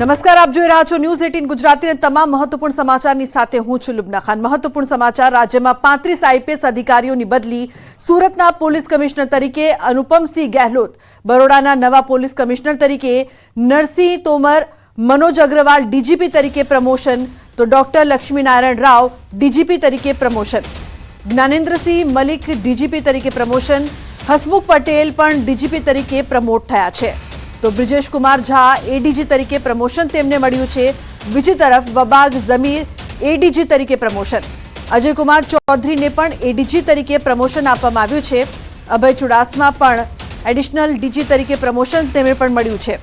નમસ્કાર, આપ જોઈ રહ્યા છો ન્યૂઝ એટીન ગુજરાતીને તમામ મહત્વપૂર્ણ સમાચારની સાથે હું છું લુબના ખાન. મહત્વપૂર્ણ સમાચાર, રાજ્યમાં પાંત્રીસ આઈપીએસ અધિકારીઓની બદલી સુરતના પોલીસ કમિશનર તરીકે અનુપમસિંહ ગેહલોત. બરોડાના નવા પોલીસ કમિશનર તરીકે નરસિંહ તોમર, મનોજ અગ્રવાલ ડીજીપી તરીકે પ્રમોશન, તો ડોક્ટર લક્ષ્મીનારાયણ રાવ ડીજીપી તરીકે પ્રમોશન. જ્ઞાનેન્દ્રસિંહ મલિક ડીજીપી તરીકે પ્રમોશન. હસમુખ પટેલ પણ ડીજીપી તરીકે પ્રમોટ થયા છે. તો બ્રિજેશ કુમાર ઝા એડીજી તરીકે પ્રમોશન તેમને મળ્યું છે. બીજી તરફ વબાગ જમીર એડીજી તરીકે પ્રમોશન. અજય કુમાર ચૌધરીને પણ એડીજી તરીકે પ્રમોશન આપવામાં આવ્યું છે. અભય ચુડાસમા પણ એડિશનલ ડીજી તરીકે પ્રમોશન તેમને પણ મળ્યું છે.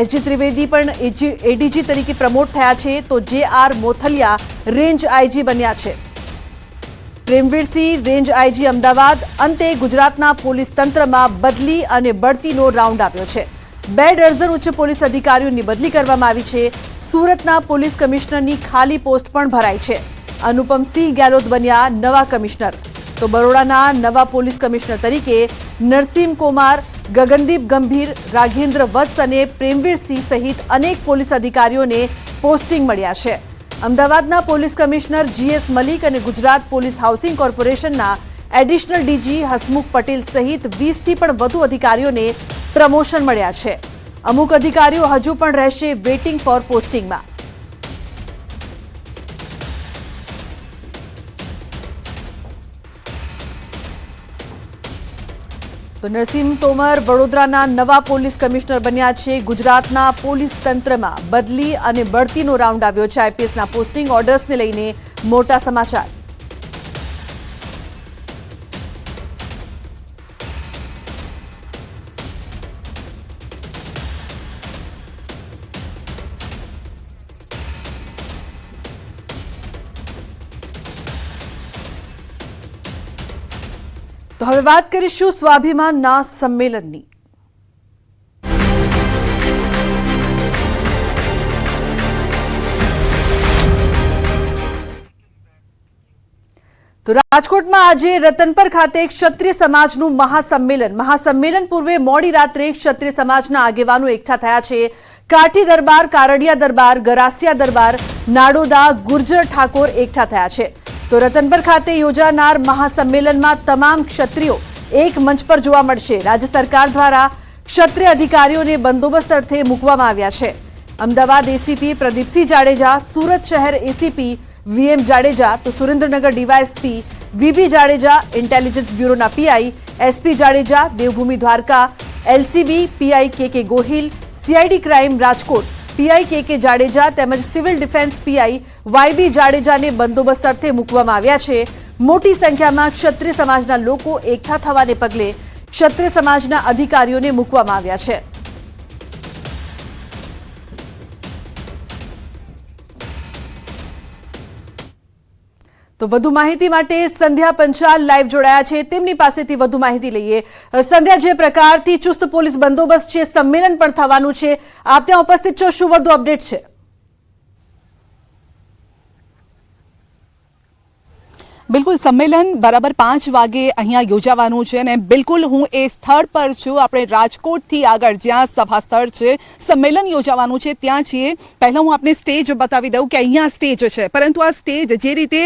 એસજી ત્રિવેદી પણ એડીજી તરીકે પ્રમોટ થયા છે. તો જે આર મોથલિયા રેન્જ આઈજી બન્યા છે. Premvirsinh range IG Ahmedabad. અંતે ગુજરાતના પોલીસ તંત્રમાં બદલી અને બઢતીનો રાઉન્ડ આવ્યો છે. બે ડઝન ઉચ્ચ પોલીસ અધિકારીઓની બદલી કરવામાં આવી છે. સુરતના પોલીસ કમિશનરની ખાલી પોસ્ટ પણ ભરાઈ છે. અનુપમસિંહ ગેહલોત બન્યા નવા કમિશનર. તો બરોડાના નવા પોલીસ કમિશનર તરીકે નરસિંહ કુમાર, ગગનદીપ ગંભીર, રાઘેન્દ્ર વત્સ અને પ્રેમવીરસિંહ સહિત અનેક પોલીસ અધિકારીઓને પોસ્ટિંગ મળ્યા છે. અમદાવાદના પોલીસ કમિશનર જીએસ મલિક અને ગુજરાત પોલીસ હાઉસિંગ કોર્પોરેશનના એડિશનલ ડીજી હસમુખ પટેલ સહિત વીસથી પણ વધુ અધિકારીઓને પ્રમોશન મળ્યા છે. અમુક અધિકારીઓ હજુ પણ રહેશે વેઇટિંગ ફોર પોસ્ટિંગમાં. તો નરસિંહ તોમર વડોદરાના નવા પોલીસ કમિશનર બન્યા છે. ગુજરાતના પોલીસ તંત્રમાં બદલી અને બઢતીનો રાઉન્ડ આવ્યો છે. આઈપીએસના પોસ્ટિંગ ઓર્ડર્સને લઈને મોટા સમાચાર. તો હવે વાત કરીશું સ્વાભિમાનના સંમેલનની. તો રાજકોટમાં આજે રતનપર ખાતે ક્ષત્રિય સમાજનું મહાસંમેલન. મહાસંમેલન પૂર્વે મોડી રાત્રે ક્ષત્રિય સમાજના આગેવાનો એકઠા થયા છે. કાઠી દરબાર, કારડિયા દરબાર, ગરાસિયા દરબાર, નાડોદા, ગુર્જર ઠાકોર એકઠા થયા છે. તો રતનપર ખાતે યોજાનાર મહાસંમેલનમાં તમામ ક્ષત્રિયો એક મંચ પર જોવા મળશે. રાજ્ય સરકાર દ્વારા ક્ષત્રિય અધિકારીઓને બંદોબસ્ત અર્થે મૂકવામાં આવ્યા છે. અમદાવાદ એસીપી પ્રદીપસિંહ જાડેજા, સુરત શહેર એસીપી વીએમ જાડેજા, તો Surendranagar DySP VB Jadeja, intelligence બ્યુરોના PI SP Jadeja, Devbhoomi Dwarka LCB PI K K Gohil CID crime Rajkot PI K K Jadeja તેમજ સિવિલ ડિફેન્સ પીઆઈ વાયબી જાડેજાને બંદોબસ્ત અર્થે મૂકવામાં આવ્યા છે. મોટી સંખ્યામાં ક્ષત્રિય સમાજના લોકો એકઠા થવાને પગલે ક્ષત્રિય સમાજના અધિકારીઓને મૂકવામાં આવ્યા છે. તો વધુ માહિતી માટે સંધ્યા પંચાલ લાઈવ જોડાયા છે. તેમની પાસેથી વધુ માહિતી લઈએ. સંધ્યા, જે પ્રકારથી ચુસ્ત પોલીસ બંદોબસ્ત છે, સંમેલન પણ થવાનું છે. આપ ત્યાં ઉપસ્થિત છો. શું વધુ અપડેટ છે? બિલકુલ સંમેલન બરાબર પાંચ વાગે અહીંયા યોજાવાનું છે અને બિલકુલ હું એ સ્થળ પર છું. આપણે રાજકોટથી આગળ જ્યાં સભા સ્થળ છે, સંમેલન યોજાવાનું છે, ત્યાં છીએ. પહેલાં હું આપને સ્ટેજ બતાવી દઉં કે અહીંયા સ્ટેજ છે. પરંતુ આ સ્ટેજ જે રીતે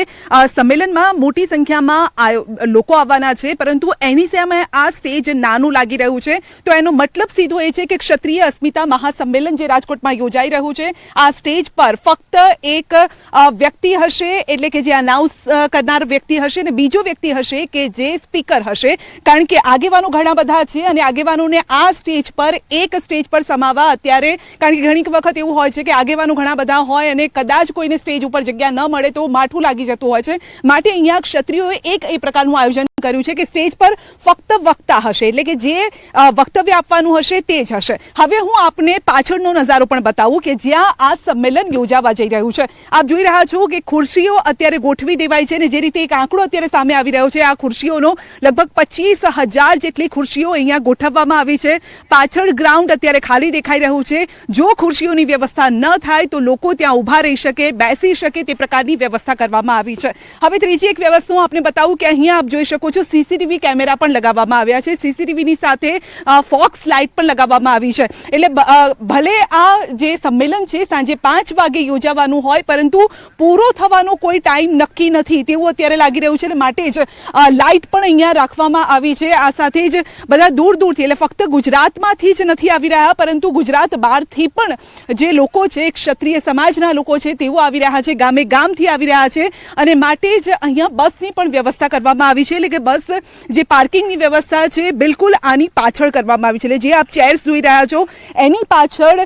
સંમેલનમાં મોટી સંખ્યામાં લોકો આવવાના છે, પરંતુ એની સામે આ સ્ટેજ નાનું લાગી રહ્યું છે. તો એનો મતલબ સીધો એ છે કે ક્ષત્રિય અસ્મિતા મહાસંમેલન જે રાજકોટમાં યોજાઈ રહ્યું છે, આ સ્ટેજ પર ફક્ત એક વ્યક્તિ હશે, એટલે કે જે અનાઉન્સ કરનાર વ્યક્તિ હશે ને બીજો વ્યક્તિ હશે કે જે સ્પીકર હશે, કારણ કે આગેવાનો ઘણા બધા છે અને આગેવાનોને આ સ્ટેજ પર, એક સ્ટેજ પર સમાવા અત્યારે, કારણ કે ઘણી વખત એવું હોય છે કે આગેવાનો ઘણા બધા હોય અને કદાચ કોઈને સ્ટેજ ઉપર જગ્યા ન મળે તો માઠું લાગી જતું હોય છે. માટે અહીંયા ક્ષત્રિયોએ એક એ પ્રકારનું આયોજન કર્યું છે કે સ્ટેજ પર ફક્ત વક્તા હશે. એટલે કે જે વક્તવ્ય આપવાનું હશે તે જ હશે. હવે હું આપને પાછળનો નજારો પણ બતાવું કે જ્યાં આ સંમેલન યોજાવા જઈ રહ્યું છે. આપ જોઈ રહ્યા છો કે ખુરશીઓ અત્યારે ગોઠવી દેવાય છે ને જે રીતે એક આંકડો અત્યારે સામે આવી રહ્યો છે, આ ખુરશીઓનો લગભગ પચીસ હજાર જેટલી ખુરશીઓ અહીંયા ગોઠવવામાં આવી છે. પાછળ ગ્રાઉન્ડ અત્યારે ખાલી દેખાઈ રહ્યું છે. જો ખુરશીઓની વ્યવસ્થા ન થાય તો લોકો ત્યાં ઊભા રહી શકે, બેસી શકે તે પ્રકારની વ્યવસ્થા કરવામાં આવી છે. હવે ત્રીજી એક વ્યવસ્થા હું આપને બતાવું કે અહીંયા આપ જોઈ શકો છો, સીસીટીવી કેમેરા પણ લગાવવામાં આવ્યા છે. સીસીટીવીની સાથે ફોક્સ લાઇટ પણ લગાવવામાં આવી છે. એટલે ભલે આ જે સંમેલન છે, સાંજે પાંચ વાગે યોજાવાનું હોય, પરંતુ પૂરો થવાનો કોઈ ટાઈમ નક્કી નથી. તેવું અત્યારે લાગી રહ્યું છે અને માટે જ લાઇટ પણ અહીંયા રાખવામાં આવી છે. આ સાથે જ બધા દૂર દૂરથી, એટલે ફક્ત ગુજરાતમાંથી જ નથી આવી રહ્યા, પરંતુ ગુજરાત બહારથી પણ જે લોકો છે ક્ષત્રિય સમાજના લોકો છે, તેઓ આવી રહ્યા છે, ગામે ગામથી આવી રહ્યા છે. અને માટે જ અહીંયા બસની પણ વ્યવસ્થા કરવામાં આવી છે. એટલે કે બસ જે પાર્કિંગની વ્યવસ્થા છે બિલકુલ આની પાછળ કરવામાં આવી છે. જે આપ ચેર્સ જોઈ રહ્યા છો, એની પાછળ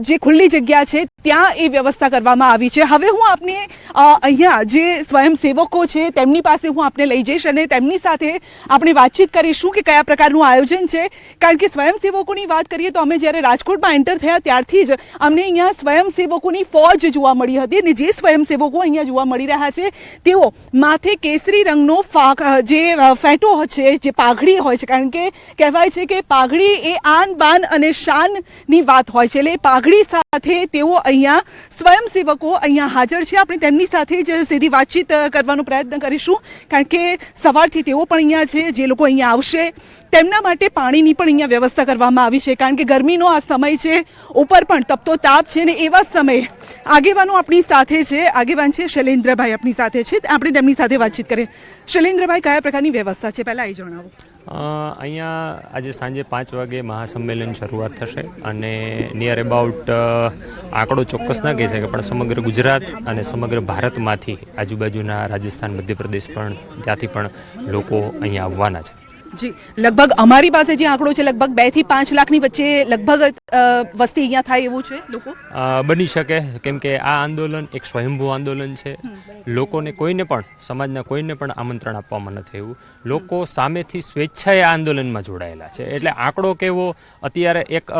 જે ખુલ્લી જગ્યા છે ત્યાં એ વ્યવસ્થા કરવામાં આવી છે. હવે હું આપને અહીંયા જે સ્વયંસેવકો છે, તેમની પાસે હું આપને લઈ જઈશ અને તેમની સાથે આપણે વાતચીત કરીશું કે કયા પ્રકારનું આયોજન છે. કારણ કે સ્વયંસેવકોની વાત કરીએ તો અમે જ્યારે રાજકોટમાં એન્ટર થયા ત્યારથી જ અમને અહીંયા સ્વયંસેવકોની ફોજ જોવા મળી હતી અને જે સ્વયંસેવકો અહીંયા જોવા મળી રહ્યા છે, તેઓ માથે કેસરી રંગનો ફાક જે ફેંટો છે, જે પાઘડી હોય છે, કારણ કે કહેવાય છે કે પાઘડી એ આન બાન અને શાનની વાત હોય છે. એટલે પાઘડી સાથે તેઓ અહીંયા સ્વયંસેવકો અહીંયા હાજર છે. આપણે તેમની સાથે જ સીધી વાતચીત કરવાનો પ્રયત્ન કરીશું. કારણ કે સવારથી તેઓ પણ અહીંયા છે, જે લોકો અહીંયા આવશે. તેમના માટે પાણીની પણ અહીંયા વ્યવસ્થા કરવામાં આવી છે. કારણ કે ગરમીનો આ સમય છે, ઉપર પણ તપતો તાપ છે ને એવા સમયે આગેવાનો આપણી સાથે છે. આગેવાન છે શૈલેન્દ્રભાઈ આપણી સાથે છે. આપણે તેમની સાથે વાતચીત કરીએ. શૈલેન્દ્રભાઈ, કયા પ્રકારની વ્યવસ્થા છે? પહેલાં એ જણાવો. અહીંયા આજે સાંજે પાંચ વાગે મહાસંમેલન શરૂઆત થશે અને નિયર એબાઉટ આંકડો ચોક્કસ ના કહી શકે પણ સમગ્ર ગુજરાત અને સમગ્ર ભારતમાંથી આજુબાજુના રાજસ્થાન, મધ્યપ્રદેશ પણ, ત્યાંથી પણ લોકો અહીંયા આવવાના છે. જી લગભગ અમારી પાસે જે આંકડો છે લગભગ બેથી પાંચ લાખની વચ્ચે લગભગ વસ્તી અહીંયા થાય એવું છે લોકો? બની શકે કેમ કે આ આંદોલન એક સ્વયંભૂ આંદોલન છે. લોકોને કોઈને પણ સમાજના કોઈને પણ આમંત્રણ આપવામાં નથી એવું લોકો સામેથી સ્વેચ્છાએ આંદોલનમાં જોડાયેલા છે. એટલે આંકડો કેવો? અત્યારે એક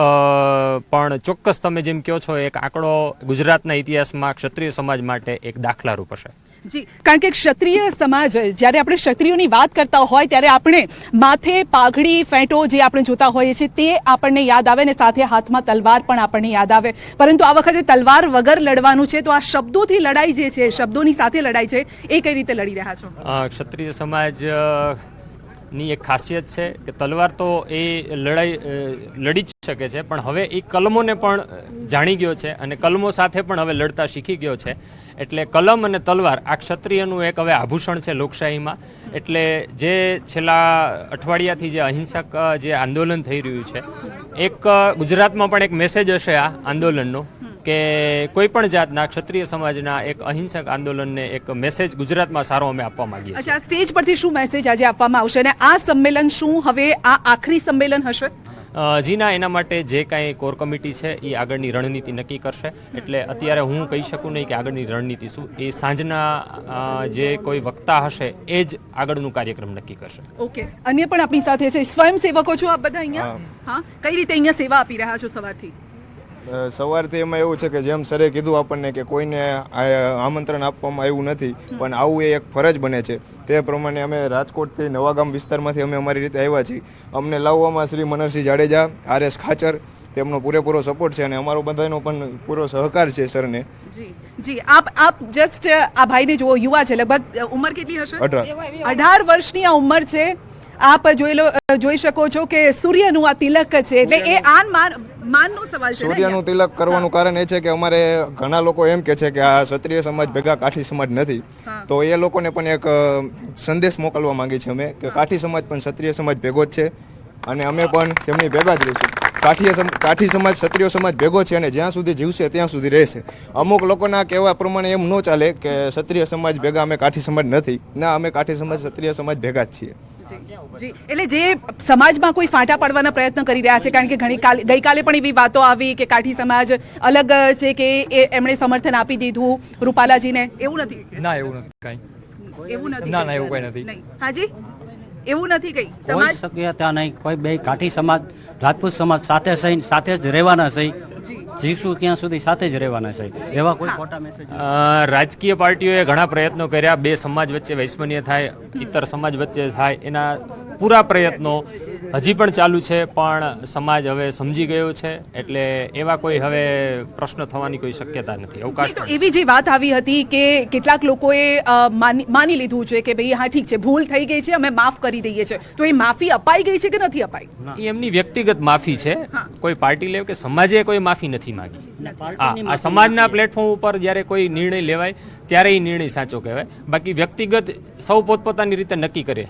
પણ ચોક્કસ તમે જેમ કહો છો એક આંકડો ગુજરાતના ઇતિહાસમાં ક્ષત્રિય સમાજ માટે એક દાખલારૂપ હશે. જી, કારણ કે ક્ષત્રિય સમાજ, જ્યારે આપણે ક્ષત્રિયોની વાત કરતા હોય, ત્યારે આપણે માથે પાઘડી, ફેંટો જે આપણે જોતા હોઈએ છીએ, તે આપણને યાદ આવે ને સાથે હાથમાં તલવાર પણ આપણને યાદ આવે. પરંતુ આ વખતે તલવાર વગર લડવાનું છે, તો આ શબ્દોથી લડાઈ જે છે, શબ્દોની સાથે લડાઈ છે, એ કઈ રીતે લડી રહ્યા છો? ક્ષત્રિય સમાજ ની એક ખાસિયત છે કે તલવાર તો એ લડાઈ લડી જ શકે છે, પણ હવે એ કલમોને પણ જાણી ગયો છે અને કલમો સાથે પણ હવે લડતા શીખી ગયો છે. એટલે કલમ અને તલવાર આ ક્ષત્રિયનું એક હવે આભૂષણ છે લોકશાહીમાં. એટલે જે છેલ્લા અઠવાડિયાથી જે અહિંસક જે આંદોલન થઈ રહ્યું છે, એક ગુજરાતમાં પણ એક મેસેજ હશે આ આંદોલનનો. કે કોઈ પણ જાતના ક્ષત્રિય સમાજના એક અહિંસક આંદોલનને એક મેસેજ ગુજરાતમાં સારો અમે આપવા માંગીએ છીએ. અચ્છા સ્ટેજ પરથી શું મેસેજ આજે આપવામાં આવશે અને આ સંમેલન શું? હવે આ આખરી સંમેલન હશે? જીના એના માટે જે કાંઈ કોર કમિટી છે એ આગળની રણનીતિ નક્કી કરશે. એટલે અત્યારે હું કહી શકું નહીં કે આગળની રણનીતિ શું. એ સાંજના જે કોઈ વક્તા હશે એ જ આગળનું કાર્યક્રમ નક્કી કરશે. ઓકે. અન્ય પણ આપણી સાથે છે. સ્વયંસેવકો છો આપ બધા અહીંયા? હા? કઈ રીતે અહીંયા સેવા આપી રહ્યા છો સવારથી? સવારથી એમાં એવું છે કે જેમ સરે કીધું આપણને કે કોઈને આમંત્રણ આપવામાં આવ્યું નથી પણ આવું એ એક ફરજ બને છે. તે પ્રમાણે અમે રાજકોટથી નવાગામ વિસ્તારમાંથી અમે અમારી રીતે આવ્યા છીએ. અમને લાવવામાં શ્રી મનરસિંહ જાડેજા આર એસ ખાચર તેમનો પૂરેપૂરો સપોર્ટ છે અને અમારો બધાનો પણ પૂરો સહકાર છે સરને. જી આપ આપ જસ્ટ આ ભાઈને જુઓ યુવા છે. લગભગ ઉંમર કેટલી હશે? અઢાર વર્ષની આ ઉંમર છે. આપ જોઈ લો જોઈ શકો છો કે સૂર્યનું આ તિલક છે એટલે એ આન માન માનનો સવાલ છે સૂર્યનું તિલક કરવાનું કારણ એ છે કે અમારે ઘણા લોકો એમ કે છે કે આ ક્ષત્રિય સમાજ ભેગા કાઠી સમાજ નથી. તો એ લોકોને પણ એક સંદેશ મોકલવા માંગી છે અમે કે કાઠી સમાજ પણ ક્ષત્રિય સમાજ ભેગો જ છે અને અમે પણ તેમની ભેગા જ રહીશું. કાઠીય કાઠી સમાજ ક્ષત્રિય સમાજ ભેગો છે અને જ્યાં સુધી જીવશે ત્યાં સુધી રહેશે. અમુક લોકોના કહેવા પ્રમાણે એમ ન ચાલે કે ક્ષત્રિય સમાજ ભેગા અમે કાઠી સમાજ નથી. ના અમે કાઠી સમાજ ક્ષત્રિય સમાજ ભેગા જ છીએ. જી. એટલે જે સમાજમાં કોઈ ફાંટા પાડવાના પ્રયત્ન કરી રહ્યા છે કારણ કે ઘણી ગઈકાલે પણ એવી વાતો આવી કે કાઠી સમાજ અલગ છે કે એ એમણે સમર્થન આપી દીધું રૂપાલાજીને. એવું નથી? ના એવું નથી કઈ. એવું નથી ના, ના, એવું કઈ નથી. હાજી? એવું નથી કઈ? કોઈ શક્યતા નહીં. કોઈ બે કાઠી સમાજ રાજપૂત સમાજ સાથે સહી સાથે જ રહેવાના છે જીવશું ત્યાં સુધી સાથે જ રહેવાના છે? એવા કોઈ ખોટા મેસેજ રાજકીય પાર્ટીઓએ ઘણા પ્રયત્નો કર્યા. બે સમાજ વચ્ચે વૈસ્મન્ય થાય ઇતર સમાજ વચ્ચે થાય. એના પૂરા પ્રયત્નો હજી પણ ચાલુ છે પણ સમાજ હવે સમજી ગયો છે એટલે એવા કોઈ હવે પ્રશ્ન થવાની કોઈ શક્યતા નથી. અવકાશ એવી જે વાત આવી હતી કે કેટલાક લોકોએ માની લીધું છે કે ભાઈ હા ઠીક છે ભૂલ થઈ ગઈ છે અમે માફ કરી દઈએ છે તો એ માફી અપાઈ ગઈ છે કે નથી અપાઈ? એ એમની વ્યક્તિગત માફી છે. કોઈ પાર્ટી લેવ કે સમાજે કોઈ માફી નથી માંગી. હા આ સમાજના પ્લેટફોર્મ ઉપર જ્યારે કોઈ નિર્ણય લેવાય ત્યારે એ નિર્ણય સાચો કહેવાય. બાકી વ્યક્તિગત સૌ પોતપોતાની રીતે નક્કી કરે.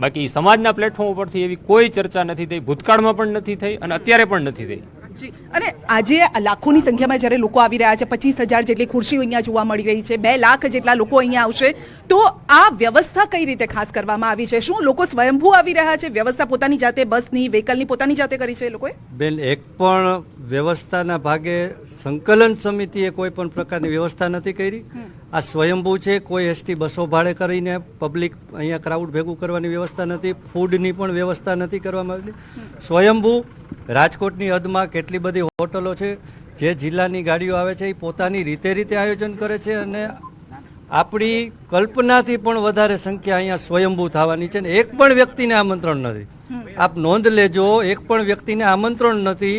બાકી સમાજના પ્લેટફોર્મ ઉપરથી એવી કોઈ ચર્ચા નથી થઈ, ભૂતકાળમાં પણ નથી થઈ અને અત્યારે પણ નથી થઈ. અને આજે લાખોની સંખ્યામાં જ્યારે લોકો આવી રહ્યા છે પચીસ હજાર જેટલી ખુરશીઓ અહીંયા જોવા મળી રહી છે બે લાખ જેટલા લોકો અહીંયા આવશે તો આ વ્યવસ્થા કઈ રીતે ખાસ કરવામાં આવી છે? શું લોકો સ્વયંભૂ આવી રહ્યા છે? વ્યવસ્થા પોતાની જાતે બસની વ્હીકલની પોતાની જાતે કરી છે એ લોકોએ? બેન એક પણ વ્યવસ્થાના ભાગે સંકલન સમિતિએ કોઈ પણ પ્રકારની વ્યવસ્થા નથી કરી. આ સ્વયંભૂ છે કોઈ એસટી બસો ભાડે કરીને પબ્લિક અહીંયા ક્રાઉડ ભેગું કરવાની વ્યવસ્થા નથી ફૂડની પણ વ્યવસ્થા નથી કરવામાં આવેલી સ્વયંભૂ રાજકોટની હદમાં કેટલી બધી હોટલો છે જે જિલ્લાની ગાડીઓ આવે છે એ પોતાની રીતે રીતે આયોજન કરે છે અને આપણી કલ્પનાથી પણ વધારે સંખ્યા અહીંયા સ્વયંભૂ થવાની છે ને એક પણ વ્યક્તિને આમંત્રણ નથી. આપ નોંધ લેજો એક પણ વ્યક્તિને આમંત્રણ નથી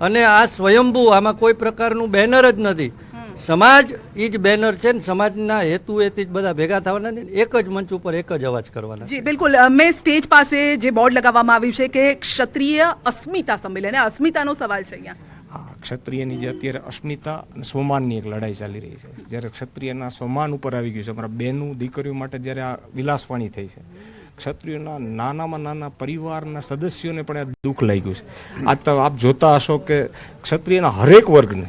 અને આ સ્વયંભૂ આમાં કોઈ પ્રકારનું બેનર જ નથી. સમાજ એ જ બેનર છે ને સમાજના હેતુ એથી જ બધા ભેગા થવાના ને એક જ મંચ ઉપર એક જ અવાજ કરવાના છે. જી બિલકુલ. અમે મેં સ્ટેજ પાસે જે બોર્ડ લગાવવામાં આવ્યું છે કે ક્ષત્રિય અસ્મિતા સંમેલન. અસ્મિતાનો સવાલ છે અહીંયા. હા ક્ષત્રિયની જે અત્યારે અસ્મિતા અને સ્વમાનની એક લડાઈ ચાલી રહી છે. જ્યારે ક્ષત્રિયના સ્વમાન ઉપર આવી ગયું છે. અમારા બહેનું દીકરીઓ માટે જ્યારે આ વિલાસવાણી થઈ છે. ક્ષત્રિયોના નાનામાં નાના પરિવારના સદસ્યોને પણ આ દુઃખ લાગ્યું છે. આજ તો આપ જોતા હશો કે ક્ષત્રિયના હરેક વર્ગને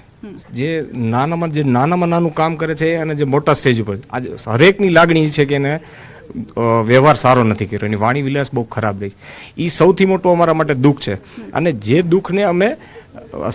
જે નાનામાં જે નાનામાં નાનું કામ કરે છે અને જે મોટા સ્ટેજ ઉપર આજે હરેકની લાગણી છે કે એને વ્યવહાર સારો નથી કર્યો. એની વાણી વિલાસ બહુ ખરાબ રહી એ સૌથી મોટું અમારા માટે દુઃખ છે. અને જે દુઃખને અમે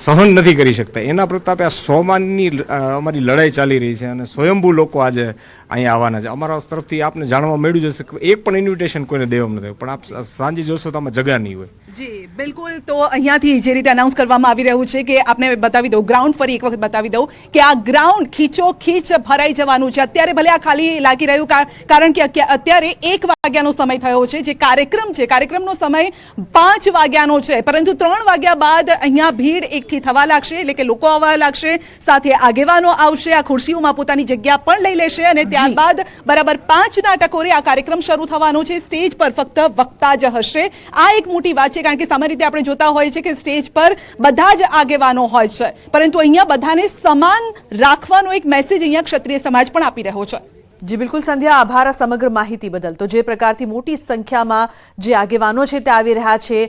સહન નથી કરી શકતા, એના પ્રતાપે આ સોમાનની અમારી લડાઈ ચાલી રહી છે અને સ્વયંભૂ લોકો આજે અહીંયા આવવાના છે. અમારા તરફથી આપને જાણવા મળ્યું જશે એક પણ ઇન્વિટેશન કોઈને દેવામાં નથી પણ આપ સાંજે જોશો તો આમાં જગા નહીં હોય. જી, બિલકુલ. તો અહીંયાથી જે રીતે અનાઉન્સ કરવામાં આવી રહ્યું છે કે આપને બતાવી દઉં ગ્રાઉન્ડ ફરી એક વખત બતાવી દઉં કે આ ગ્રાઉન્ડ ખીચો ખીચ ભરાઈ જવાનું છે. અત્યારે ભલે આ ખાલી લાગી રહ્યું કારણ કે અત્યા- અત્યારે એક વાગ્યાનો સમય થયો છે, જે કાર્યક્રમ છે. કાર્યક્રમનો સમય પાંચ વાગ્યાનો છે. પરંતુ ત્રણ વાગ્યા બાદ અહીંયા ભીડ એકઠી થવા લાગશે, એટલે કે લોકો આવવા લાગશે, સાથે આગેવાનો આવશે, આ ખુરશીઓમાં પોતાની જગ્યા પણ લઈ લેશે અને ત્યારબાદ બરાબર પાંચના ટકોરે આ કાર્યક્રમ શરૂ થવાનો છે. સ્ટેજ પર ફક્ત વક્તા જ હશે. આ એક મોટી વાત છે કારણ કે સામાન્ય રીતે આપણે જોતા હોઈએ છીએ કે સ્ટેજ પર બધા જ આગેવાનો હોય છે. પરંતુ અહીંયા બધાને સમાન રાખવાનો એક મેસેજ અહીંયા ક્ષત્રિય સમાજ પણ આપી રહ્યો છે. જી બિલકુલ સંધ્યા. આભાર આ સમગ્ર માહિતી બદલ. તો જે પ્રકારથી મોટી સંખ્યામાં જે આગેવાનો છે તે આવી રહ્યા છે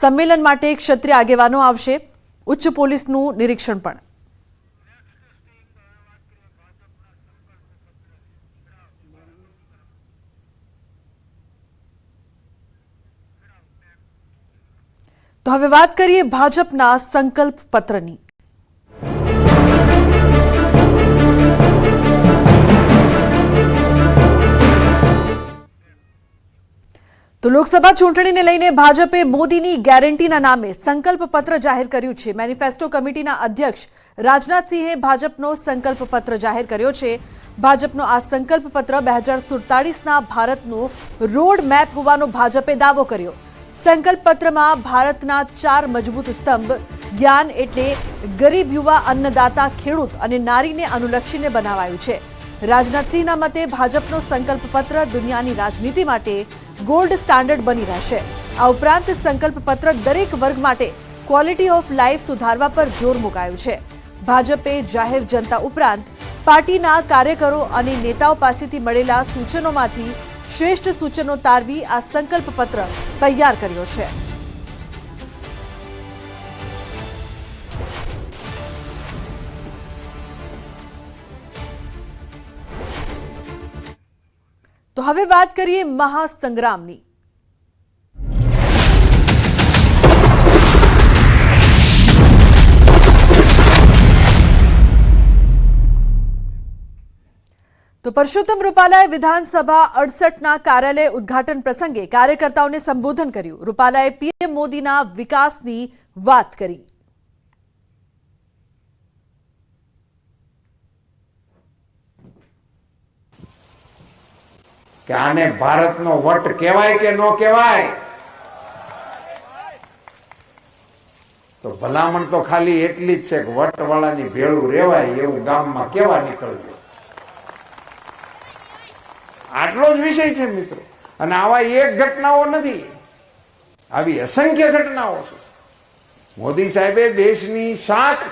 સંમેલન માટે ક્ષત્રિય આગેવાનો આવશે. ઉચ્ચ પોલીસનું નિરીક્ષણ પણ. તો હવે વાત કરીએ ભાજપના સંકલ્પ પત્રની. તો લોકસભા ચૂંટણીને લઈને ભાજપે મોદીની ગેરંટીના નામે સંકલ્પ પત્ર જાહેર કર્યું છે. મેનિફેસ્ટો કમિટીના અધ્યક્ષ રાજનાથસિંહે ભાજપનો સંકલ્પ પત્ર જાહેર કર્યો છે. ભાજપનો આ સંકલ્પ પત્ર બે હજાર સુડતાળીસના ભારતનો રોડ મેપ હોવાનો ભાજપે દાવો કર્યો. સંકલ્પ પત્રમાં ભારતના ચાર મજબૂત સ્તંભ, જ્ઞાન એટલે ગરીબ યુવા અન્નદાતા ખેડૂત અને નારીને અનુલક્ષીને બનાવાયું છે. રાજનાથસિંહના મતે ભાજપનો સંકલ્પ પત્ર દુનિયાની રાજનીતિ માટે ગોલ્ડ સ્ટાન્ડર્ડ બની રહેશે. આ ઉપરાંત સંકલ્પ પત્ર દરેક વર્ગ માટે ક્વોલિટી ઓફ લાઈફ સુધારવા પર જોર મુકાયું છે. ભાજપે જાહેર જનતા ઉપરાંત પાર્ટીના કાર્યકરો અને નેતાઓ પાસેથી મળેલા સૂચનોમાંથી શ્રેષ્ઠ સૂચનો તારવી આ સંકલ્પ પત્ર તૈયાર કર્યો છે. તો હવે વાત કરીએ મહાસંગ્રામની. તો પરસોત્તમ રૂપાલાએ વિધાનસભા અડસઠના કાર્યાલય ઉદ્ઘાટન પ્રસંગે કાર્યકર્તાઓને સંબોધન કર્યું. રૂપાલાએ પીએમ મોદીના વિકાસની વાત કરી. કે આને ભારતનો વટ કહેવાય કે ન કહેવાય? ભલામણ તો ખાલી એટલી જ છે કે વટવાળાની ભેળું રેવાય એવું ગામમાં કેવા નીકળજો? આટલો જ વિષય છે મિત્રો. અને આવા એક ઘટનાઓ નથી. આવી અસંખ્ય ઘટનાઓ છે. મોદી સાહેબે દેશની શાખ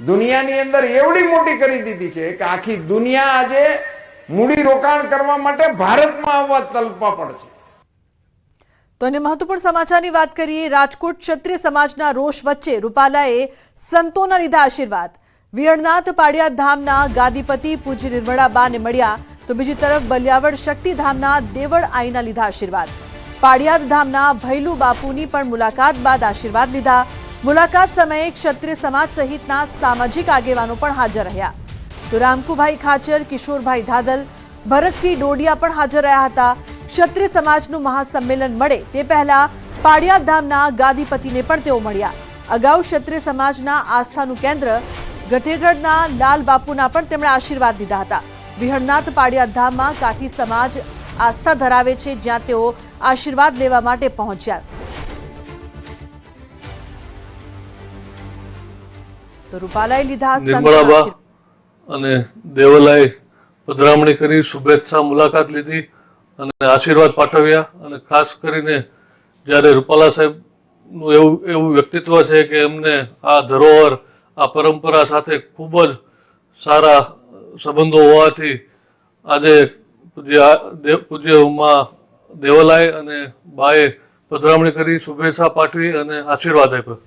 દુનિયાની અંદર એવડી મોટી કરી દીધી છે કે આખી દુનિયા આજે મૂડી રોકાણ કરવા માટે ભારતમાં આવવા તલપા પડશે તો અને મહત્વપૂર્ણ સમાચારની વાત કરીએ, રાજકોટ ક્ષત્રિય સમાજના રોષ વચ્ચે રૂપાલાએ સંતોના લીધા આશીર્વાદ. વિહળનાથ પાડિયા ધામના ગાદીપતિ પૂજ્ય નિર્મળાબાને મળ્યા તો બીજી તરફ બલિયાવડ શક્તિધામના દેવળ આઈના લીધા આશીર્વાદ. પાડિયાદ ધામના ભૈલુ બાપુની પણ મુલાકાત બાદ આશીર્વાદ લીધા. મુલાકાત સમયે ક્ષત્રિય સમાજ સહિતના સામાજિક આગેવાનો પણ હાજર રહ્યા. તો રામકુભાઈ ખાચર, કિશોરભાઈ ધાદલ, ભરતસિંહ ડોડિયા પણ હાજર રહ્યા હતા. ક્ષત્રિય સમાજનું મહાસંમેલન મળે તે પહેલા પાડિયાદ ધામના ગાદીપતિને પણ તેઓ મળ્યા. અગાઉ ક્ષત્રિય સમાજના આસ્થાનું કેન્દ્ર ગધેધડના લાલ બાપુના પણ તેમણે આશીર્વાદ લીધા હતા. વિહળનાથ પાડિયા ધામમાં કાઠી સમાજ આસ્થા ધરાવે છે જ્યાં તેઓ આશીર્વાદ લેવા માટે પહોંચ્યા તો રૂપાલાએ લીધા. અને દેવલાએ પધરામણી કરી શુભેચ્છા મુલાકાત લીધી અને આશીર્વાદ પાઠવ્યા અને ખાસ કરીને જ્યારે રૂપાલા સાહેબનું એવું એવું વ્યક્તિત્વ છે કે એમને આ ધરોહર આ પરંપરા સાથે ખૂબ જ સારા સંબંધો હોવાથી આજે પૂજ્ય ઉમા દેવલાય અને બાએ પધરામણી કરી શુભેચ્છા પાઠવી અને આશીર્વાદ આપ્યો.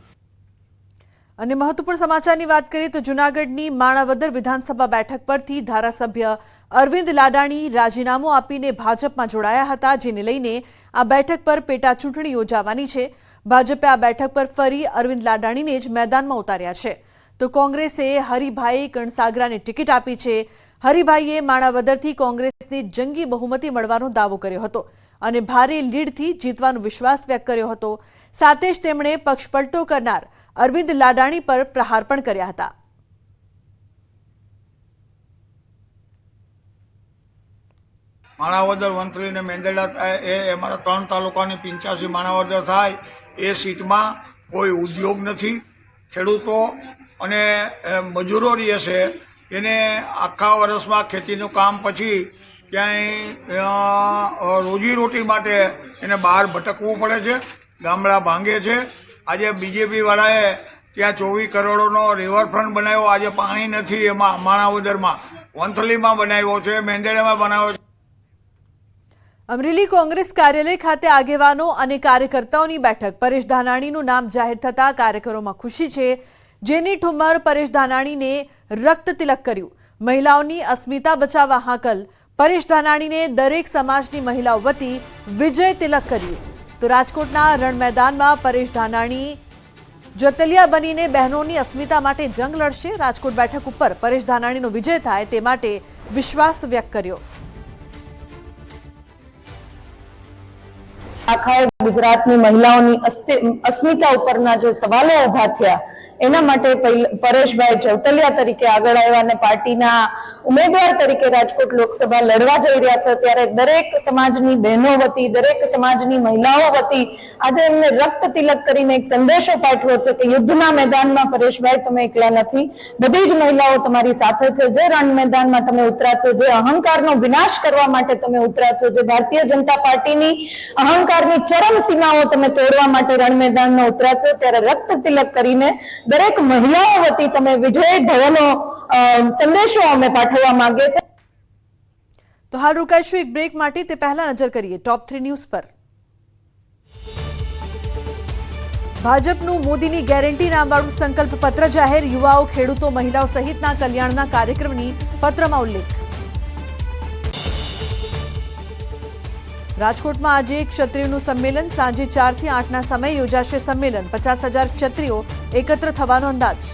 અને મહત્વપૂર્ણ સમાચારની વાત કરીએ તો જૂનાગઢની માણાવદર વિધાનસભા બેઠક પરથી ધારાસભ્ય અરવિંદ લાડાણી રાજીનામું આપીને ભાજપમાં જોડાયા હતા, જેને લઈને આ બેઠક પર પેટા ચૂંટણી યોજાવાની છે. ભાજપે આ બેઠક પર ફરી અરવિંદ લાડાણીને જ મેદાનમાં ઉતાર્યા છે. તો કોંગ્રેસે હરિભાઈ કણસાગરાને ટિકિટ આપી છે. હરિભાઈએ માણાવદરથી કોંગ્રેસની જંગી બહુમતી મળવાનો દાવો કર્યો હતો અને ભારે લીડથી જીતવાનો વિશ્વાસ વ્યક્ત કર્યો હતો. સાથે જ તેમણે પક્ષપલટો કરનાર અરવિંદ લાડાણી પર પ્રહાર પણ કર્યા હતા. માણાવદર મંત્રી ને મેંદરડા થાય એ અમારા ત્રણ તાલુકાની પિંચાસી માણાવદર થાય એ સીટમાં કોઈ ઉદ્યોગ નથી. ખેડૂતો અને મજૂરો રહે છે, એને આખા વર્ષમાં ખેતીનું કામ પછી ક્યાંય રોજીરોટી માટે એને બહાર ભટકવું પડે છે, ગામડા ભાંગે છે. આજે બીજેપીવાળાએ ત્યાં ચોવીસ કરોડોનો રિવરફ્રન્ટ બનાવ્યો, આજે પાણી નથી એમાં માણાવદરમાં વંથલીમાં બનાવ્યો છે મેંદરડામાં બનાવ્યો છે. અમરેલી કોંગ્રેસ કાર્યાલય ખાતે આગેવાનો અને કાર્યકર્તાઓની બેઠક. પરેશ ધાનાણીનું નામ જાહેર થતા કાર્યકરોમાં ખુશી છે. જેની ઠુમર પરેશ ધાનાણીને રક્ત તિલક કર્યું. મહિલાઓની અસ્મિતા બચાવવા હાકલ. પરેશ ધાનાણીને દરેક સમાજની મહિલાઓ વતી વિજય તિલક કર્યું. તો રાજકોટના રણ મેદાનમાં પરેશ ધાનાણી જતલિયા બનીને બહેનોની અસ્મિતા માટે જંગ લડશે. રાજકોટ બેઠક ઉપર પરેશ ધાનાણીનો વિજય થાય તે માટે વિશ્વાસ વ્યક્ત કર્યો. આખા ગુજરાતની મહિલાઓની અસ્મિતા ઉપરના જે સવાલો ઊભા થયા એના માટે પરેશભાઈ ચૌતલિયા તરીકે આગળ આવ્યા અને પાર્ટીના ઉમેદવાર તરીકે રાજકોટ લોકસભા લડવા જઈ રહ્યા છે. ત્યારે દરેક સમાજની બહેનો વતી, દરેક સમાજની મહિલાઓ વતી આજે એમને રક્ત તિલક કરીને એક સંદેશો પાઠવ્યો છે કે યુદ્ધના મેદાનમાં પરેશભાઈ તમે એકલા નથી. બધી જ મહિલાઓ તમારી સાથે છે. જે રણ મેદાનમાં તમે ઉતર્યા છો, જે અહંકારનો વિનાશ કરવા માટે તમે ઉતર્યા છો, જે ભારતીય જનતા પાર્ટીની અહંકારની ચરમ સીમાઓ તમે તોડવા માટે રણ મેદાનમાં ઉતર્યા છો, ત્યારે રક્ત તિલક કરીને દરેક મહિલાઓ વતી તમે વિજય ભવનો સંદેશો અમે પાઠવવા માંગીએ છીએ. તો હાલ રોકાઈશું એક બ્રેક માટે, તે પહેલા નજર કરીએ ટોપ થ્રી ન્યૂઝ પર. ભાજપનું મોદીની ગેરંટી નામવાળું સંકલ્પ પત્ર જાહેર, યુવાઓ, ખેડૂતો, મહિલાઓ સહિતના કલ્યાણના કાર્યક્રમની પત્રમાં ઉલ્લેખ. રાજકોટમાં આજે ક્ષત્રિયોનું સંમેલન, સાંજે ચારથી આઠના સમયે યોજાશે સંમેલન. પચાસ હજાર ક્ષત્રિયો એકત્ર થવાનો અંદાજ.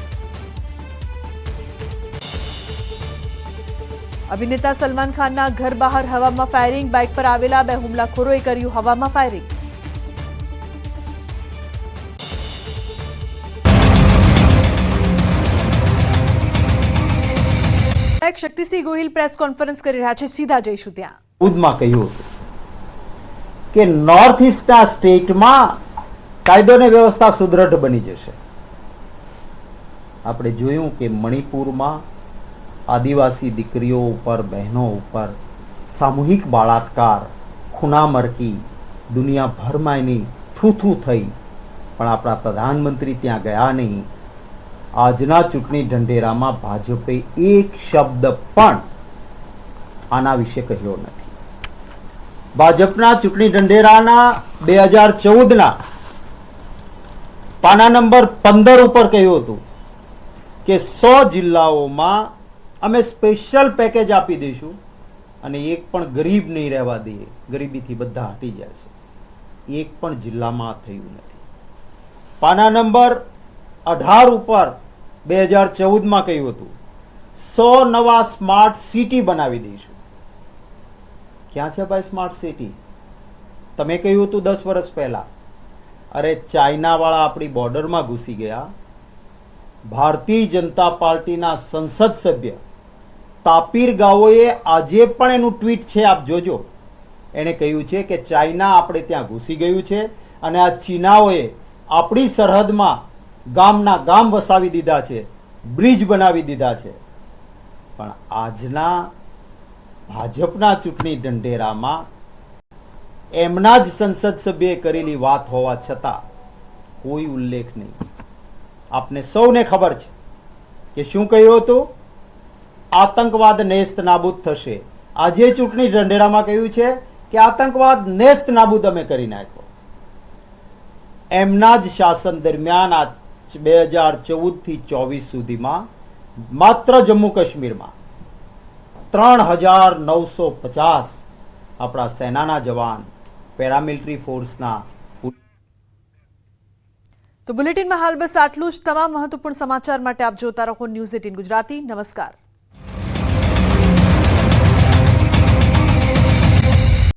અભિનેતા સલમાન ખાનના ઘર બહાર હવામાં ફાયરિંગ, બાઇક પર આવેલા બે હુમલાખોરોએ કર્યું હવામાં firing. Shaktisinh Gohil press conference કરી રહ્યા છે સીધા જઈશું ત્યાં કહ્યું હતું. કે નોર્થ ઇસ્ટના સ્ટેટમાં કાયદો ને વ્યવસ્થા સુદ્રઢ બની જશે. આપણે જોયું કે મણિપુરમાં આદિવાસી દીકરીઓ ઉપર, બહેનો ઉપર સામૂહિક બળાત્કાર, ખૂનામરકી, દુનિયાભરમાં એની થૂથું થઈ. પણ આપણા પ્રધાનમંત્રી ત્યાં ગયા નહીં. આજના ચૂંટણી ઢંઢેરામાં ભાજપે એક શબ્દ પણ આના વિશે કહ્યો નથી. ભાજપના ચૂંટણી ઢંઢેરાના બે હજાર ચૌદના પાના નંબર પંદર ઉપર કહ્યું હતું કે સો જિલ્લાઓમાં અમે સ્પેશિયલ પેકેજ આપી દઈશું અને એક પણ ગરીબ નહીં રહેવા દઈએ. ગરીબીથી બધા હટી જાય છે. એક પણ જિલ્લામાં થયું નથી. પાના નંબર અઢાર ઉપર બે હજાર ચૌદમાં કહ્યું હતું, સો નવા સ્માર્ટ સિટી બનાવી દઈશું. ક્યાં છે ભાઈ સ્માર્ટ સિટી તમે કહ્યું હતું દસ વર્ષ પહેલા. અરે ચાઇનાવાળા આપણી બોર્ડરમાં ઘૂસી ગયા. ભારતીય જનતા પાર્ટીના સંસદ સભ્ય તાપીર ગાવોએ આજે પણ એનું ટ્વીટ છે, આપ જોજો. એણે કહ્યું છે કે ચાઇના આપણે ત્યાં ઘૂસી ગયું છે અને આ ચીનાઓએ આપણી સરહદમાં ગામના ગામ વસાવી દીધા છે, બ્રિજ બનાવી દીધા છે. પણ આજના ભાજપના ચૂંટણી ઢંઢેરામાં એમના જ સંસદ સભ્યએ કરેલી વાત હોવા છતાં કોઈ ઉલ્લેખ નહીં. આપને સૌને ખબર છે કે શું કહ્યું હતું? આતંકવાદ નેસ્ત નાબૂદ થશે. આજે ચૂંટણી ઢંઢેરામાં કહ્યું છે કે આતંકવાદ નેસ્ત નાબૂદ અમે કરી નાખ્યો. એમના જ શાસન દરમિયાન આ બે હજાર ચૌદથી ચોવીસ સુધીમાં માત્ર જમ્મુ કાશ્મીરમાં ત્રણ હજાર નવસો પચાસ આપણા સેનાના જવાન પેરામિલિટરી ફોર્સના તો બુલેટિનમાં હાલ બસ આટલું જ. તમામ મહત્વપૂર્ણ સમાચાર માટે આપ જોતા રહો ન્યૂઝ એટીન ગુજરાતી. નમસ્કાર.